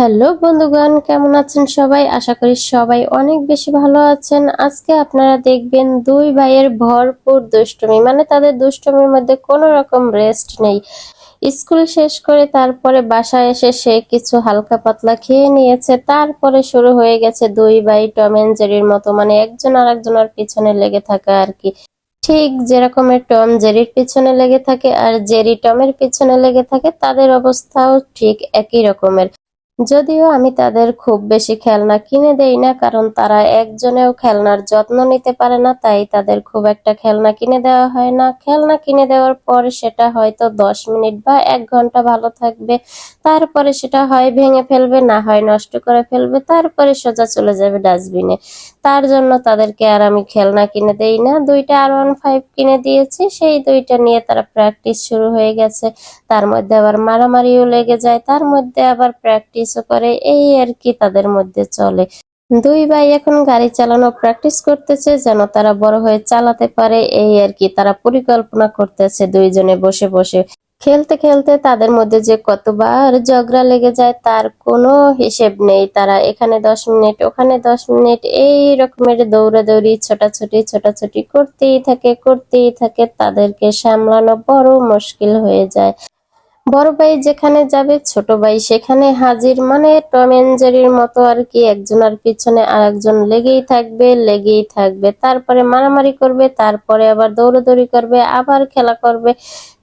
Hello বন্ধুগণ, কেমন আছেন সবাই? আশা করি সবাই অনেক বেশি ভালো আছেন। আজকে আপনারা দেখবেন দুই ভাইয়ের ভরপুর দুষ্টুমি মানে তাদের দুষ্টুমির মধ্যে কোনো রকম রেস্ট নেই। স্কুল শেষ করে তারপরে বাসায় এসে সে কিছু হালকা পাতলা খেয়ে নিয়েছে। তারপরে শুরু হয়ে গেছে দুই ভাই টম এন্ড জেরির মতো মানে একজন আর একজনের পিছনে লেগে থাকা আর কি। ঠিক যেরকমের টম জেরির পিছনে লেগে থাকে আর জেরি টমের পিছনে লেগে থাকে, তাদের অবস্থাও ঠিক একই রকমের। যদিও আমি তাদের খুব বেশি খেলনা কিনে দেই না, কারণ তারা একজনেও খেলনার যত্ন নিতে পারে না, তাই তাদের খুব একটা খেলনা কিনে দেওয়া হয় না। খেলনা কিনে দেওয়ার পর সেটা হয়তো দশ মিনিট বা এক ঘণ্টা ভালো থাকবে, তারপরে সেটা হয় ভেঙে ফেলবে, না হয় নষ্ট করে ফেলবে, তারপরে সোজা চলে যাবে ডাস্টবিনে। তার জন্য তাদেরকে আর আমি খেলনা কিনে দেই না। দুইটা আর ওয়ান ফাইভ কিনে দিয়েছি, সেই দুইটা নিয়ে তারা প্র্যাকটিস শুরু হয়ে গেছে। তার মধ্যে আবার মারামারিও লেগে যায়, তার মধ্যে আবার প্র্যাকটিসও করে, এই আর কি তাদের মধ্যে চলে। দুই ভাই এখন গাড়ি চালানো প্র্যাকটিস করতেছে, যেন তারা বড় হয়ে চালাতে পারে, এই আর কি তারা পরিকল্পনা করতেছে দুইজনে বসে বসে। খেলতে খেলতে তাদের মধ্যে যে কতবার ঝগড়া লেগে যায় তার কোনো হিসেব নেই। তারা এখানে দশ মিনিট, ওখানে দশ মিনিট, এই রকমের দৌড়াদৌড়ি, ছোটাছুটি ছোটাছুটি করতেই থাকে করতেই থাকে। তাদেরকে সামলানো বড় মুশকিল হয়ে যায়। বড় ভাই যেখানে যাবে, ছোট ভাই সেখানে হাজির। মানে টম এন্ড মতো আর কি একজনের পিছনে আর একজন লেগেই থাকবে লেগেই থাকবে। তারপরে মারামারি করবে, তারপরে আবার দৌড়াদৌড়ি করবে, আবার খেলা করবে।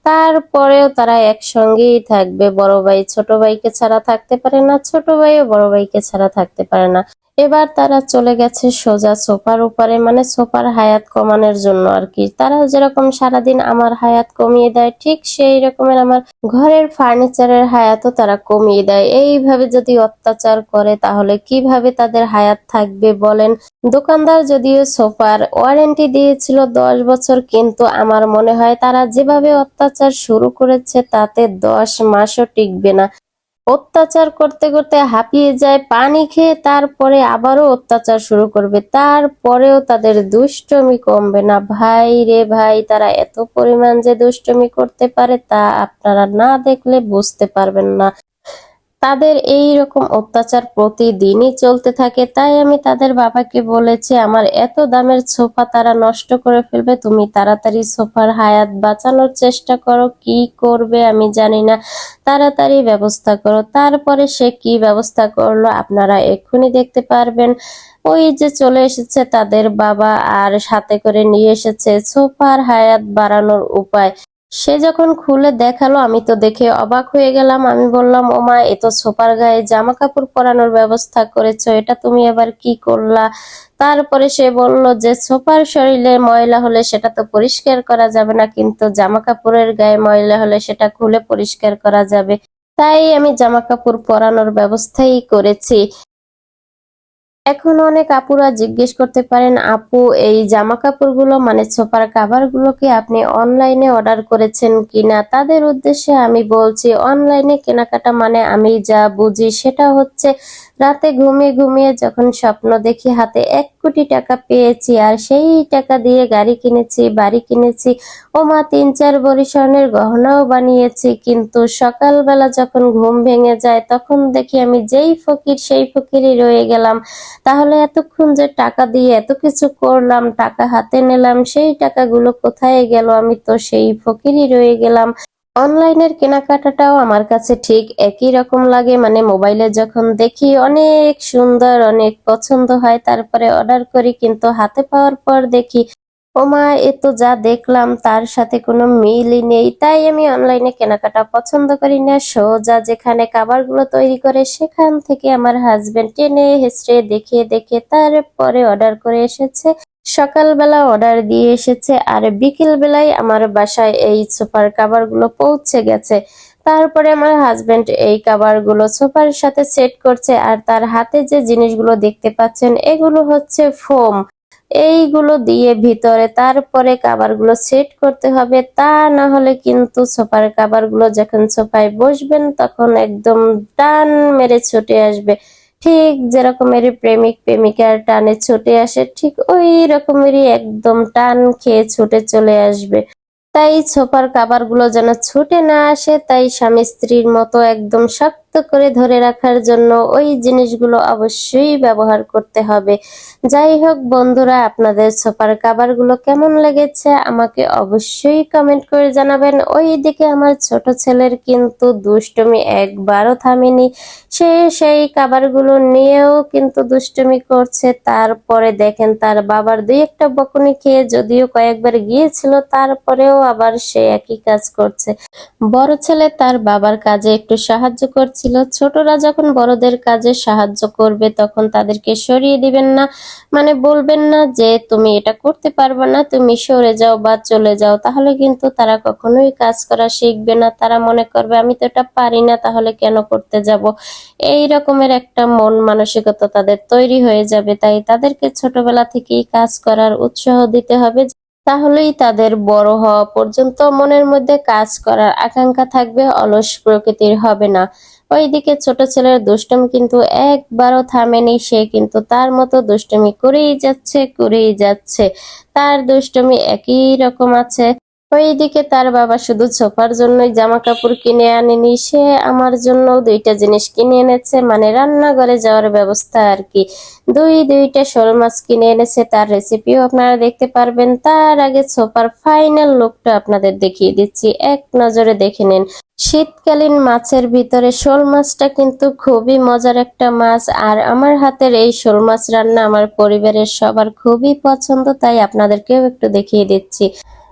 তারপরেও তারা একসঙ্গেই থাকবে। বড় ভাই ছোট ভাইকে ছাড়া থাকতে পারে না, ছোট ভাইও বড় ভাইকে ছাড়া থাকতে পারে না। এবার তারা চলে গেছে সোজা সোফার উপরে মানে সোফার হায়াত কমানোর জন্য আর কি। তারা যেরকম সারাদিন আমার হায়াত কমিয়ে দেয়, ঠিক সেই রকমের আমার ঘরের ফার্নিচারের হায়াতও তারা কমিয়ে দেয়। এইভাবে যদি অত্যাচার করে, তাহলে কীভাবে তাদের হায়াত থাকবে বলেন? দোকানদার যদিও সোফার ওয়ারেন্টি দিয়েছিল দশ বছর, কিন্তু আমার মনে হয় তারা যেভাবে অত্যাচার শুরু করেছে, তাতে দশ মাসও টিকবে না। অত্যাচার করতে করতে হাঁপিয়ে যায়, পানি খেয়ে তারপরে আবারও অত্যাচার শুরু করবে। তারপরেও তাদের দুষ্টমি কমবে না। ভাই রে ভাই, তারা এত পরিমাণ যে দুষ্টমি করতে পারে তা আপনারা না দেখলে বুঝতে পারবেন না। তাদের এই রকম অত্যাচার প্রতিদিনই চলতে থাকে। তাই আমি তাদের বাবাকে বলেছি, আমার এত দামের সোফা তারা নষ্ট করে ফেলবে, তুমি তাড়াতাড়ি সোফার হায়াত বাঁচানোর চেষ্টা করো, কি করবে আমি জানি না। তাড়াতাড়ি ব্যবস্থা করো। তারপরে সে কি ব্যবস্থা করল আপনারা এক্ষুনি দেখতে পারবেন। ওই যে চলে এসেছে তাদের বাবা আর সাথে করে নিয়ে এসেছে সোফার হায়াত বাড়ানোর উপায়। সে যখন খুলে দেখাল, আমি তো দেখে অবাক হয়ে গেলাম। আমি বললাম ওমা এ তো সোফার গায়ে জামা কাপড় পরানোর ব্যবস্থা করেছ, এটা তুমি এবার কি করলা? তারপরে সে বলল যে সোপার শরীরে ময়লা হলে সেটা তো পরিষ্কার করা যাবে না, কিন্তু জামা কাপড়ের গায়ে ময়লা হলে সেটা খুলে পরিষ্কার করা যাবে। তাই আমি জামা কাপড় পরানোর ব্যবস্থাই করেছি। এখন অনেক আপুরা জিজ্ঞেস করতে পারেন, আপু, এই জামা কাপড়গুলো মানে ছোপার কাভার গুলোকে আপনি অনলাইনে অর্ডার করেছেন কিনা? তাদের উদ্দেশ্যে আমি বলছি অনলাইনে কেনাকাটা মানে আমি যা বুঝি সেটা হচ্ছে রাতে ঘুমিয়ে ঘুমিয়ে যখন স্বপ্ন দেখি হাতে এক কোটি টাকা পেয়েছি, আর সেই টাকা দিয়ে গাড়ি কিনেছি, বাড়ি কিনেছি, ও মা তিন চার বড়ি স্বর্ণের গহনাও বানিয়েছি, কিন্তু সকালবেলা যখন ঘুম ভেঙে যায় তখন দেখি আমি যেই ফকির সেই ফকিরই রয়ে গেলাম। তাহলে এতক্ষণ যে টাকা দিয়ে এত কিছু করলাম, টাকা হাতে নিলাম, সেই টাকাগুলো কোথায় গেল? আমি তো সেই ফকিরই রয়ে গেলাম। অনলাইনের কেনাকাটাটাও আমার কাছে ঠিক একই রকম লাগে। মানে মোবাইলে যখন দেখি অনেক সুন্দর, অনেক পছন্দ হয়, তারপরে অর্ডার করি, কিন্তু হাতে পাওয়ার পর দেখি, ওমা, এ তো যা দেখলাম, তার সাথে কোনো মিলই নেই। তাই আমি অনলাইনে কেনাকাটা পছন্দ করি না। সোজা যেখানে খাবারগুলো তৈরি করে, সেখান থেকে আমার হাজবেন্ড টেনে হেসড়ে দেখে দেখে তারপরে অর্ডার করে এসেছে। সকালবেলা অর্ডার দিয়ে এসেছে আর বিকেল বেলায় আমার বাসায় এই সোফার কাভারগুলো পৌঁছে গেছে। তারপরে আমার হাজবেন্ড এই কাভারগুলো সোফার সাথে সেট করছে আর তার হাতে যে জিনিসগুলো দেখতে পাচ্ছেন এগুলো হচ্ছে ফোম এইগুলো দিয়ে ভিতরে তারপরে কাভারগুলো সেট করতে হবে। তা না হলে কিন্তু সোফার কাভারগুলো যখন সোফায় বসবেন তখন একদম টান মেরে ছুটে আসবে। ঠিক যেরকমের প্রেমিক প্রেমিকার টানে ছুটে আসে, ঠিক ওই রকমেরই একদম টান খেয়ে ছুটে চলে আসবে। তাই সোফার কাভারগুলো যেন ছুটে না আসে, তাই স্বামী স্ত্রীর মতো একদম শক্ত করে ধরে রাখার জন্য ওই জিনিসগুলো অবশ্যই ব্যবহার করতে হবে। যাই হোক বন্ধুরা, আপনাদের সোফার কাভারগুলো কেমন লেগেছে আমাকে অবশ্যই কমেন্ট করে জানাবেন। ওই দিকে আমার ছোট ছেলের কিন্তু দুষ্টমি একবারও থামেনি। সে সেই কাভারগুলো নিয়েও কিন্তু দুষ্টমি করছে। তারপরে দেখেন তার বাবার দুই একটা বকুনি খেয়ে যদিও কয়েকবার গিয়েছিল, তারপরেও আবার সে একই কাজ করছে। বড় ছেলে তার বাবার কাজে একটু সাহায্য করছিল ছোটরা যখন বড়দের কাজে সাহায্য করবে, তখন তাদেরকে সরিয়ে দিবেন না। মানে বলবেন না যে, তুমি এটা করতে পারবে না, তুমি সরে যাও বা চলে যাও। তাহলে কিন্তু তারা কখনোই কাজ করা শিখবে না। তারা মনে করবে, আমি তো এটা পারি না, তাহলে কেন করতে যাব? এই রকমের একটা মন মানসিকতা তাদের তৈরি হয়ে যাবে। তাই তাদেরকে ছোটবেলা থেকেই কাজ করার উৎসাহ দিতে হবে। তাহলেই তাদের বড় হওয়া পর্যন্ত মনের মধ্যে কাজ করার আকাঙ্ক্ষা থাকবে, অলস প্রকৃতির হবে না। ওইদিকে ছোট ছেলের দুষ্টমি কিন্তু একবারও থামেনি সে কিন্তু তার মতো দুষ্টমি করেই যাচ্ছে করেই যাচ্ছে। তার দুষ্টমি একই রকম আছে। ওইদিকে তার বাবা শুধু ছোপার জন্যই জামা কাপড় কিনে আনেনি, সে আমার জন্য দুইটা জিনিস কিনে এনেছে মানে রান্নাঘরে যাওয়ার ব্যবস্থা আর কি। দুই দুইটা শোল মাছ কিনে এনেছে, তার রেসিপিও আপনারা দেখতে পারবেন। তার আগে ছোপার ফাইনাল লুকটা আপনাদের দেখিয়ে দিচ্ছি। এক নজরে দেখে নিন। শীতকালীন মাছের ভিতরে শোল মাছটা কিন্তু খুবই মজার একটা মাছ, আর আমার হাতের এই শোল মাছ রান্না আমার পরিবারের সবার খুবই পছন্দ, তাই আপনাদেরকেও একটু দেখিয়ে দিচ্ছি।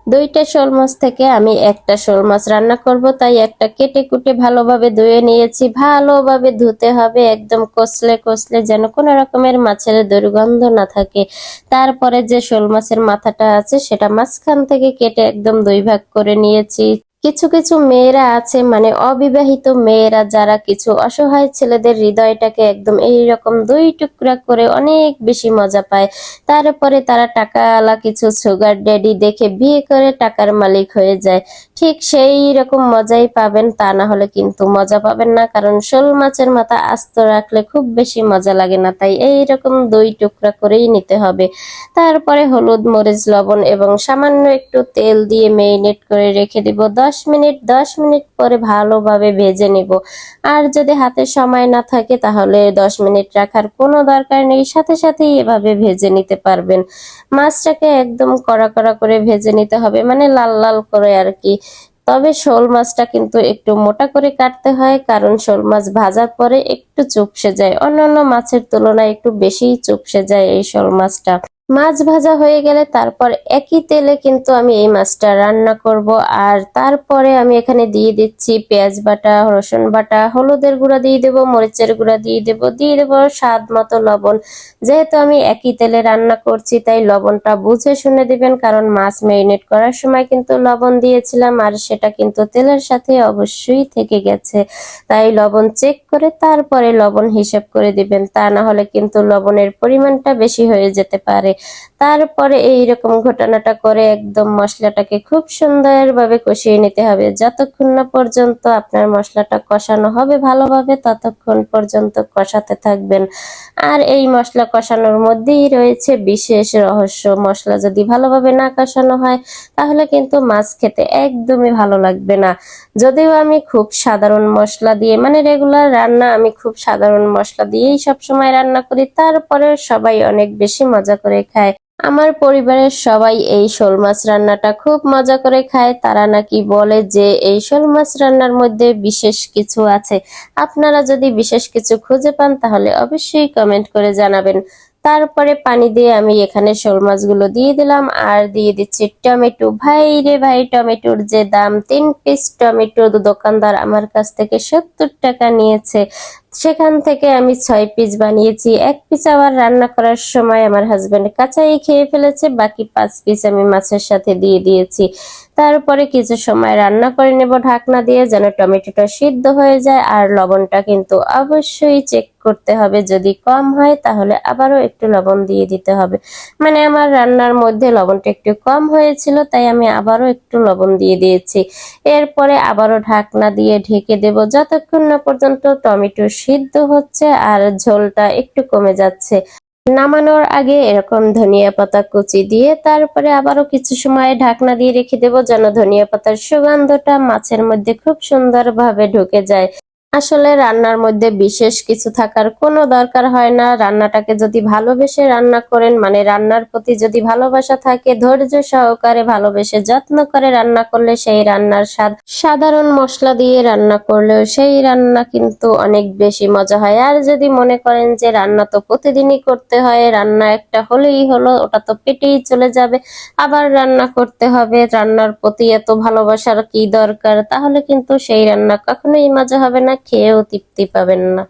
দুইটা শোল মাছ থেকে আমি একটা শোল মাছ রান্না করব, তাই একটা কেটে কুটে ভালোভাবে ধুয়ে নিয়েছি। ভালোভাবে ধুতে হবে, একদম কষলে কষলে যেন কোনো রকমের মাছের দুর্গন্ধ না থাকে। তারপরে যে শোল মাছের মাথাটা আছে, সেটা মাঝখান থেকে কেটে একদম দুই ভাগ করে নিয়েছি। কিছু কিছু মেয়েরা আছে মানে অবিবাহিত মেয়েরা যারা কিছু অসহায় ছেলেদের হৃদয়টাকে একদম এই রকম দুই টুকরা করে অনেক বেশি মজা পায়। তারপরে তারা টাকাওয়ালা কিছু সুগার ড্যাডি দেখে বিয়ে করে টাকার মালিক হয়ে যায়। ঠিক সেই রকম মজাই পাবেন, তা না হলে কিন্তু মজা পাবেন না, কারণ শোল মাছের মাথা আস্ত রাখলে খুব বেশি মজা লাগে না, তাই এই রকম দুই টুকরা করেই নিতে হবে। তারপরে হলুদ, মরিচ, লবণ এবং সামান্য একটু তেল দিয়ে মেরিনেট করে রেখে দিব। দশ মিনিট, দশ মিনিট পরে ভালোভাবে ভেজে নিব। আর যদি হাতে সময় না থাকে তাহলে দশ মিনিট রাখার কোনো দরকার নেই। সাথে সাথেই এভাবে ভেজে নিতে পারবেন। মাছটাকে একদম কড়া কড়া করে ভেজে নিতে হবে মানে লাল লাল করে আর কি। তবে শোল মাছটা কিন্তু একটু মোটা করে কাটতে হয়, কারণ শোল মাছ ভাজার পরে একটু চুপসে যায়। অন্যান্য মাছের তুলনায় একটু বেশিই চুপসে যায় এই শোল মাছটা। মাছ ভাজা হয়ে গেলে তারপর একই তেলে কিন্তু আমি এই মাছটা রান্না করব। আর তারপরে আমি এখানে দিয়ে দিচ্ছি পেঁয়াজ বাটা, রসুন বাটা, হলুদের গুঁড়া দিয়ে দেবো, মরিচের গুঁড়া দিয়ে দেবো দিয়ে দেবো স্বাদ মতো লবণ। যেহেতু আমি একই তেলে রান্না করছি, তাই লবণটা বুঝে শুনে দিবেন, কারণ মাছ ম্যারিনেট করার সময় কিন্তু লবণ দিয়েছিলাম, আর সেটা কিন্তু তেলের সাথে অবশ্যই থেকে গেছে। তাই লবণ চেক করে তারপরে লবণ হিসেব করে দিবেন, তা না হলে কিন্তু লবণের পরিমাণটা বেশি হয়ে যেতে পারে। তারপরে এই রকম ঘটনাটা করে একদম মশলাটাকে খুব সুন্দরভাবে কষিয়ে নিতে হবে। যতক্ষণ না পর্যন্ত আপনার মশলাটা কষানো হবে ভালোভাবে, ততক্ষণ পর্যন্ত কষাতে থাকবেন। আর এই মশলা কষানোর মধ্যেই রয়েছে বিশেষ রহস্য। মশলা যদি ভালোভাবে না কষানো হয়, তাহলে কিন্তু মাছ খেতে একদমই ভালো লাগবে না। যদিও আমি খুব সাধারণ মশলা দিয়ে মানে রেগুলার রান্না, আমি খুব সাধারণ মশলা দিয়েই সবসময় রান্না করি। তারপরে সবাই অনেক বেশি মজা করে খায়। আমার পরিবারের সবাই এই শোল মাছ রান্নাটা খুব মজা করে খায়। তারা নাকি বলে যে, এই শোল মাছ রান্নার মধ্যে বিশেষ কিছু আছে। আপনারা যদি বিশেষ কিছু খুঁজে পান, তাহলে অবশ্যই কমেন্ট করে জানাবেন। তারপরে পানি দিয়ে আমি এখানে শোল মাছগুলো দিয়ে দিলাম। আর দিয়ে দিচ্ছি টমেটো। ভাই রে ভাই, টমেটোর যে দাম, তিন পিস টমেটো দোকানদার আমার কাছ থেকে সত্তর টাকা নিয়েছে। সেখান থেকে আমি ছয় পিস বানিয়েছি। এক পিস আবার রান্না করার সময় আমার হাজবেন্ড কাঁচাই খেয়ে ফেলেছে। বাকি পাঁচ পিস আমি মাছের সাথে দিয়ে দিয়েছি। তারপরে কিছু সময় রান্না করে নেব ঢাকনা দিয়ে, যেন টমেটোটা সিদ্ধ হয়ে যায়। আর লবণটা কিন্তু অবশ্যই চেক করতে হবে। যদি কম হয়, তাহলে আবারও একটু লবণ দিয়ে দিতে হবে। মানে আমার রান্নার মধ্যে লবণটা একটু কম হয়েছিল, তাই আমি আবারও একটু লবণ দিয়ে দিয়েছি। এরপরে আবারও ঢাকনা দিয়ে ঢেকে দেব। যতক্ষণ না পর্যন্ত টমেটো সিদ্ধ হচ্ছে আর ঝোলটা একটু কমে যাচ্ছে। নামানোর আগে এরকম ধনিয়া পাতা কুচি দিয়ে তারপরে আবারও কিছু সময় ঢাকনা দিয়ে রেখে দেব, যেন ধনিয়া পাতার সুগন্ধটা মাছের মধ্যে খুব সুন্দরভাবে ঢুকে যায়। আসলে রান্নার মধ্যে বিশেষ কিছু থাকার কোনো দরকার হয় না। রান্নাটাকে যদি ভালোবেসে রান্না করেন মানে রান্নার প্রতি যদি ভালোবাসা থাকে, ধৈর্য সহকারে ভালোবেসে যত্ন করে রান্না করলে সেই রান্নার স্বাদ, সাধারণ মশলা দিয়ে রান্না করলেও সেই রান্না কিন্তু অনেক বেশি মজা হয়। আর যদি মনে করেন যে রান্না তো প্রতিদিনই করতে হয়, রান্না একটা হলেই হলো, ওটা তো পেটেই চলে যাবে, আবার রান্না করতে হবে, রান্নার প্রতি এত ভালোবাসার কি দরকার? তাহলে কিন্তু সেই রান্না কখনোই মজা হবে না। খেয়েও তৃপ্তি পাবেন না।